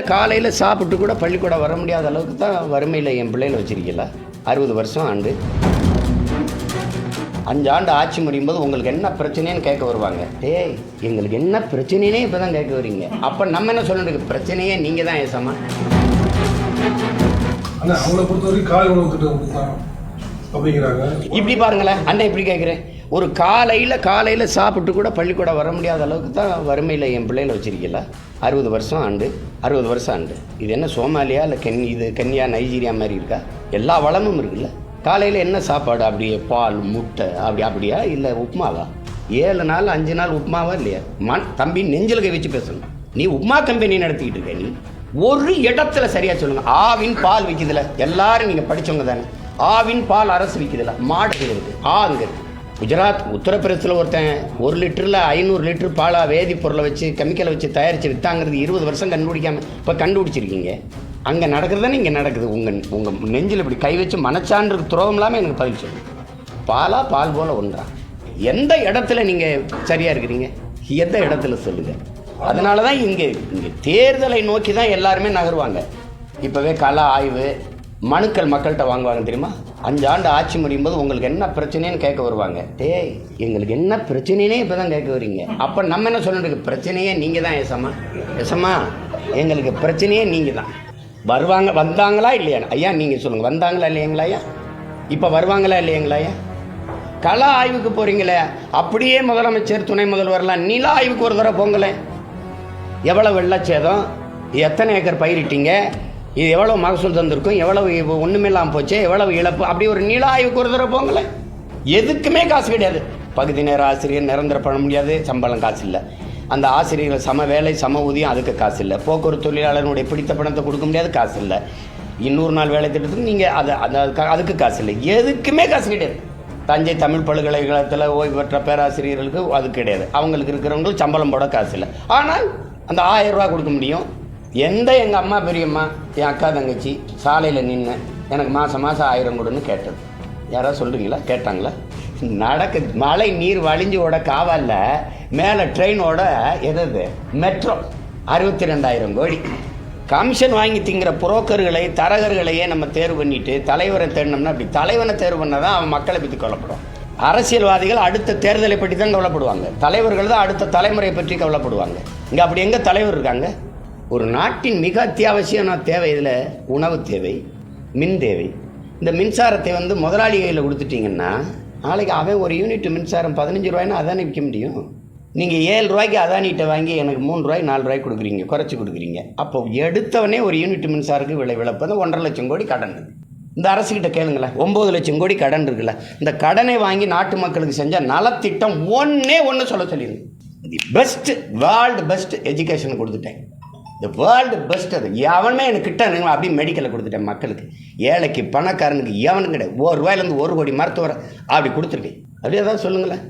காலையில் சாப்பிட்டு கூட பள்ளிக்கூடம் வர முடியாத அளவுக்கு தான் வறுமையில் என் பிள்ளைகளை வச்சிருக்கீங்களா அறுபது வருஷம் ஆண்டு. அஞ்சு ஆண்டு ஆட்சி முடியும் போது உங்களுக்கு என்ன பிரச்சனைன்னு கேட்க வருவாங்க. டேய் எங்களுக்கு என்ன பிரச்சனைனே இப்போ தான் கேட்க வரீங்க. அப்போ நம்ம என்ன சொல்லணும்? பிரச்சனையே நீங்கள் தான் ஏசமா அவங்கள பொறுத்த வரைக்கும் காலை உணவு அப்படிங்கிறாங்க. இப்படி பாருங்களேன். அண்ணன் இப்படி கேட்குறேன். ஒரு காலையில் காலையில் சாப்பிட்டு கூட பள்ளிக்கூடம் வர முடியாத அளவுக்கு தான் வறுமையில் என் பிள்ளைகளை வச்சிருக்கீங்களா அறுபது வருஷம் ஆண்டு அறுபது வருஷம் ஆண்டு. இது என்ன சோமாலியா இல்லை கென் இது கன்யா நைஜீரியா மாதிரி இருக்கா? எல்லா வளமும் இருக்குல்ல? காலையில் என்ன சாப்பாடு? அப்படியே பால் முட்டை அப்படி அப்படியா? இல்லை உப்புமாவா ஏழு நாள் அஞ்சு நாள் உப்புமாவா இல்லையா? மண் தம்பி நெஞ்சில் கை வச்சு பேசணும். நீ உப்மா கம்பெனி நடத்திக்கிட்டு இருக்க நீ. ஒரு இடத்துல சரியாக சொல்லுங்க. ஆவின் பால் விற்கிதில்ல எல்லாரும் நீங்கள் படிச்சவங்க தானே. ஆவின் பால் அரசு விற்கிதில்ல மாடு இருக்குது. ஆ குஜராத் உத்தரப்பிரதேசத்தில் ஒருத்தன் ஒரு லிட்டரில் ஐநூறு லிட்டர் பாலா வேதிப்பொருளை வச்சு கெமிக்கலை வச்சு தயாரித்து விற்றாங்கிறது இருபது வருஷம் கண்டுபிடிக்காம இப்போ கண்டுபிடிச்சிருக்கீங்க. அங்கே நடக்கிறதானே இங்கே நடக்குது? உங்கள் உங்கள் நெஞ்சில் இப்படி கை வச்சு மனச்சான்றது துரோகம் இல்லாமல் எனக்கு பதில் சொல்லுங்க பாலா பால் போல ஒன்றா. எந்த இடத்துல நீங்கள் சரியாக இருக்கிறீங்க? எந்த இடத்துல சொல்லுங்கள் அதனால தான் இங்கே இங்கே தேர்தலை நோக்கி தான் எல்லாருமே நகருவாங்க. இப்போவே கலா ஆய்வு மனுக்கள் மக்கள்கிட்ட வாங்குவாங்க தெரியுமா? அஞ்சு ஆண்டு ஆட்சி முடியும் போது உங்களுக்கு என்ன பிரச்சனைன்னு கேட்க வருவாங்க. டேய் எங்களுக்கு என்ன பிரச்சனைனே இப்போ தான் கேட்க வரீங்க. அப்போ நம்ம என்ன சொல்லணும்? பிரச்சனையே நீங்கள் தான் ஏசம்மா ஏசம்மா எங்களுக்கு பிரச்சனையே நீங்கள் தான் வருவாங்க வந்தாங்களா இல்லையா? ஐயா நீங்கள் சொல்லுங்கள் வந்தாங்களா இல்லையாங்களா ஐயா? இப்போ வருவாங்களா இல்லையாங்களா ஐயா? கள ஆய்வுக்கு போகிறீங்களே அப்படியே முதலமைச்சர் துணை முதல்வர்லாம் நில ஆய்வுக்கு ஒரு தடவை போங்களேன். எவ்வளோ வெள்ளச்சேதம் எத்தனை ஏக்கர் பயிரிட்டீங்க? இது எவ்வளோ மகசூல் தந்திருக்கும்? எவ்வளவு ஒன்றுமில்லாமல் போச்சு? எவ்வளவு இழப்பு? அப்படி ஒரு நீள ஆய்வுக்கு ஒரு தடவை போங்களேன் எதுக்குமே காசு கிடையாது. பகுதி நேர ஆசிரியர் நிரந்தர பண்ண முடியாது சம்பளம் காசு இல்லை. அந்த ஆசிரியர்கள் சம வேலை சம ஊதியம் அதுக்கு காசு இல்லை. போக்குவரத்து தொழிலாளர்களுடைய பிடித்த பணத்தை கொடுக்க முடியாது காசு இல்லை. இன்னொரு நாள் வேலை திட்டத்துக்கு நீங்கள் அதை அந்த அதுக்கு- அதுக்கு காசு இல்லை. எதுக்குமே காசு கிடையாது. தஞ்சை தமிழ் பல்கலைக்கழகத்தில் ஓய்வு பெற்ற பேராசிரியர்களுக்கு அது கிடையாது. அவங்களுக்கு இருக்கிறவங்களுக்கு சம்பளம் போட காசு இல்லை. ஆனால் அந்த ஆயிரம் ரூபா கொடுக்க முடியும். எந்த எங்கள் அம்மா பெரியம்மா என் அக்கா தங்கச்சி சாலையில் நின்று எனக்கு மாதம் மாதம் ஆயிரம் கொடுன்னு கேட்டது. யாராவது சொல்கிறீங்களா கேட்டாங்களா? நடக்கு மழை நீர் வழிஞ்சு ஓட காவல்ல மேலே ட்ரெயினோட எதது மெட்ரோ அறுபத்தி ரெண்டாயிரம் கோடி. கமிஷன் வாங்கி திங்கிற புரோக்கர்களை தரகர்களையே நம்ம தேர்வு பண்ணிட்டு தலைவரை தேடினோம்னா அப்படி தலைவனை தேர்வு பண்ணால் தான் அவன் மக்களை பற்றி கொல்லப்படும் அரசியல்வாதிகள் அடுத்த தேர்தலை பற்றி தான் கவலைப்படுவாங்க. தலைவர்கள் தான் அடுத்த தலைமுறையை பற்றி கவலைப்படுவாங்க. இங்கே அப்படி எங்கே தலைவர் இருக்காங்க? ஒரு நாட்டின் மிக அத்தியாவசியமான தேவை இதில் உணவு தேவை மின் தேவை. இந்த மின்சாரத்தை வந்து முதலாளி கையில் கொடுத்துட்டீங்கன்னா நாளைக்கு அவன் ஒரு யூனிட் மின்சாரம் பதினஞ்சு ரூபாய்னா அதானே விற்க முடியும்? நீங்கள் ஏழு ரூபாய்க்கு அதானிட்ட வாங்கி எனக்கு மூணு ரூபாய் நாலு ரூபாய் கொடுக்குறீங்க குறைச்சி கொடுக்குறீங்க. அப்போ எடுத்தவனே ஒரு யூனிட் மின்சாரத்துக்கு விலை விளப்பது ஒன்றரை லட்சம் கோடி கடன். இந்த அரசுக்கிட்ட கேளுங்களேன் ஒம்பது லட்சம் கோடி கடன் இருக்குல்ல இந்த கடனை வாங்கி நாட்டு மக்களுக்கு செஞ்ச நலத்திட்டம் ஒன்றே ஒன்று சொல்ல சொல்லிடுங்க the best world best education கொடுத்துட்டேன். த வேர்ல்டு பெஸ்ட் அது. எவனுமே எனக்கு கிட்ட எனக்கு அப்படியே மெடிக்கலை கொடுத்துட்டேன் மக்களுக்கு. ஏழைக்கு பணக்காரனுக்கு எவனும் கிடையாது. ஒரு ரூபாயிலேருந்து ஒரு கோடி மருத்துவரை அப்படி கொடுத்துருக்கேன். அப்படியே தான் சொல்லுங்களேன்.